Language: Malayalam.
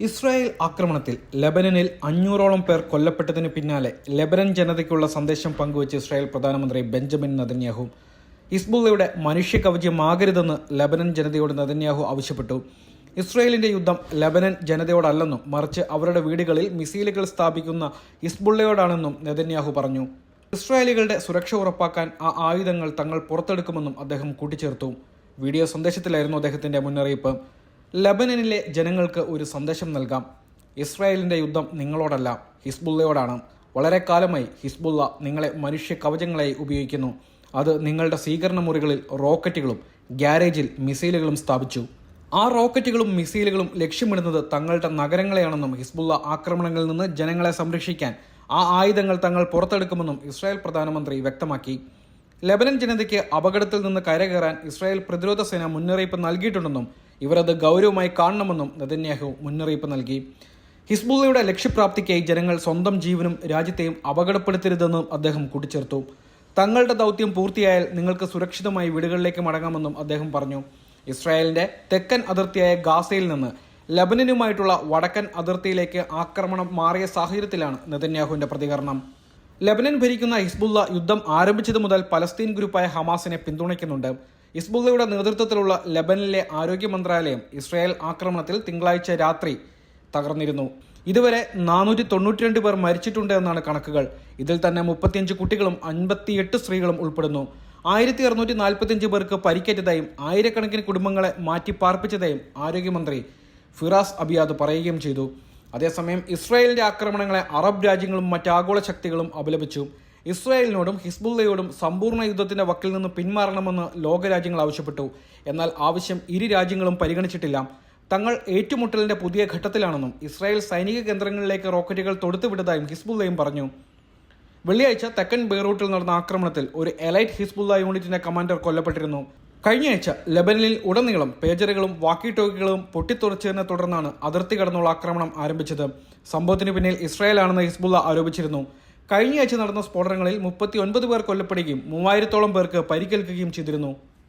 ഇസ്രായേൽ ആക്രമണത്തിൽ ലെബനനിൽ അഞ്ഞൂറോളം പേർ കൊല്ലപ്പെട്ടതിന് പിന്നാലെ ലെബനൻ ജനതയ്ക്കുള്ള സന്ദേശം പങ്കുവച്ച് ഇസ്രായേൽ പ്രധാനമന്ത്രി ബെഞ്ചമിൻ നദന്യാഹു ഇസ്ബുള്ളയുടെ മനുഷ്യ കവചമാകരുതെന്ന് ലെബനൻ ജനതയോട് നദന്യാഹു ആവശ്യപ്പെട്ടു. ഇസ്രായേലിന്റെ യുദ്ധം ലെബനൻ ജനതയോടല്ലെന്നും മറിച്ച് അവരുടെ വീടുകളിൽ മിസൈലുകൾ സ്ഥാപിക്കുന്ന ഇസ്ബുള്ളയോടാണെന്നും നദന്യാഹു പറഞ്ഞു. ഇസ്രായേലികളുടെ സുരക്ഷ ഉറപ്പാക്കാൻ ആ ആയുധങ്ങൾ തങ്ങൾ പുറത്തെടുക്കുമെന്നും അദ്ദേഹം കൂട്ടിച്ചേർത്തു. വീഡിയോ സന്ദേശത്തിലായിരുന്നു അദ്ദേഹത്തിന്റെ മുന്നറിയിപ്പ്. ലബനനിലെ ജനങ്ങൾക്ക് ഒരു സന്ദേശം നൽകാം. ഇസ്രായേലിന്റെ യുദ്ധം നിങ്ങളോടല്ല ഹിസ്ബുള്ളയോടാണ്. വളരെ കാലമായി ഹിസ്ബുള്ള നിങ്ങളെ മനുഷ്യ കവചങ്ങളായി ഉപയോഗിക്കുന്നു. അത് നിങ്ങളുടെ സ്വീകരണ മുറികളിൽ റോക്കറ്റുകളും ഗ്യാരേജിൽ മിസൈലുകളും സ്ഥാപിച്ചു. ആ റോക്കറ്റുകളും മിസൈലുകളും ലക്ഷ്യമിടുന്നത് തങ്ങളുടെ നഗരങ്ങളെയാണെന്നും ഹിസ്ബുള്ള ആക്രമണങ്ങളിൽ നിന്ന് ജനങ്ങളെ സംരക്ഷിക്കാൻ ആ ആയുധങ്ങൾ തങ്ങൾ പുറത്തെടുക്കുമെന്നും ഇസ്രായേൽ പ്രധാനമന്ത്രി വ്യക്തമാക്കി. ലബനൻ ജനതയ്ക്ക് അപകടത്തിൽ നിന്ന് കരകയറാൻ ഇസ്രായേൽ പ്രതിരോധ സേന മുന്നറിയിപ്പ് നൽകിയിട്ടുണ്ടെന്നും ഇവരത് ഗൗരവമായി കാണണമെന്നും നെതന്യാഹു മുന്നറിയിപ്പ് നൽകി. ഹിസ്ബുള്ളയുടെ ലക്ഷ്യപ്രാപ്തിക്കായി ജനങ്ങൾ സ്വന്തം ജീവനും രാജ്യത്തെയും അപകടപ്പെടുത്തരുതെന്നും അദ്ദേഹം കൂട്ടിച്ചേർത്തു. തങ്ങളുടെ ദൗത്യം പൂർത്തിയായാൽ നിങ്ങൾക്ക് സുരക്ഷിതമായി വീടുകളിലേക്ക് മടങ്ങാമെന്നും അദ്ദേഹം പറഞ്ഞു. ഇസ്രായേലിന്റെ തെക്കൻ അതിർത്തിയായ ഗാസയിൽ നിന്ന് ലബനനുമായിട്ടുള്ള വടക്കൻ അതിർത്തിയിലേക്ക് ആക്രമണം മാറിയ സാഹചര്യത്തിലാണ് നെതന്യാഹുവിന്റെ പ്രതികരണം. ലബനൻ ഭരിക്കുന്ന ഹിസ്ബുള്ള യുദ്ധം ആരംഭിച്ചതു മുതൽ പലസ്തീൻ ഗ്രൂപ്പായ ഹമാസിനെ പിന്തുണയ്ക്കുന്നുണ്ട്. ഹിസ്ബുള്ളയുടെ നേതൃത്വത്തിലുള്ള ലബനിലെ ആരോഗ്യ മന്ത്രാലയം ഇസ്രായേൽ ആക്രമണത്തിൽ തിങ്കളാഴ്ച രാത്രി തകർന്നിരുന്നു. ഇതുവരെ നാനൂറ്റി തൊണ്ണൂറ്റിരണ്ട് പേർ മരിച്ചിട്ടുണ്ട് എന്നാണ് കണക്കുകൾ. ഇതിൽ തന്നെ മുപ്പത്തിയഞ്ച് കുട്ടികളും അൻപത്തിയെട്ട് സ്ത്രീകളും ഉൾപ്പെടുന്നു. ആയിരത്തി അറുന്നൂറ്റി നാൽപ്പത്തിയഞ്ച് പേർക്ക് പരിക്കേറ്റതായും ആയിരക്കണക്കിന് കുടുംബങ്ങളെ മാറ്റി പാർപ്പിച്ചതായും ആരോഗ്യമന്ത്രി ഫിറാസ് അബിയാദ് പറയുകയും ചെയ്തു. അതേസമയം ഇസ്രായേലിന്റെ ആക്രമണങ്ങളെ അറബ് രാജ്യങ്ങളും മറ്റ് ആഗോള ശക്തികളും അപലപിച്ചു. ഇസ്രായേലിനോടും ഹിസ്ബുള്ളയോടും സമ്പൂർണ യുദ്ധത്തിന്റെ വക്കിൽ നിന്ന് പിന്മാറണമെന്ന് ലോകരാജ്യങ്ങൾ ആവശ്യപ്പെട്ടു. എന്നാൽ ആവശ്യം ഇരു രാജ്യങ്ങളും പരിഗണിച്ചിട്ടില്ല. തങ്ങൾ ഏറ്റുമുട്ടലിന്റെ പുതിയ ഘട്ടത്തിലാണെന്നും ഇസ്രായേൽ സൈനിക കേന്ദ്രങ്ങളിലേക്ക് റോക്കറ്റുകൾ തൊടുത്തുവിട്ടതായും ഹിസ്ബുള്ളയും പറഞ്ഞു. വെള്ളിയാഴ്ച തെക്കൻ ബെയ്റൂട്ടിൽ നടന്ന ആക്രമണത്തിൽ ഒരു എലൈറ്റ് ഹിസ്ബുള്ള യൂണിറ്റിന്റെ കമാൻഡർ കൊല്ലപ്പെട്ടിരുന്നു. കഴിഞ്ഞയാഴ്ച ലബനനിൽ ഉടനീളം പേജറുകളും വാക്കി ടോക്കികളും പൊട്ടിത്തുറച്ചതിനെ തുടർന്നാണ് അതിർത്തി കടന്നുള്ള ആക്രമണം ആരംഭിച്ചത്. സംഭവത്തിന് പിന്നിൽ ഇസ്രായേലാണെന്ന് ഹിസ്ബുള്ള ആരോപിച്ചിരുന്നു. കഴിഞ്ഞയാഴ്ച നടന്ന സ്ഫോടനങ്ങളിൽ മുപ്പത്തി ഒൻപത് പേർ കൊല്ലപ്പെടുകയും മൂവായിരത്തോളം പേർക്ക് പരിക്കേൽക്കുകയും ചെയ്തിരുന്നു.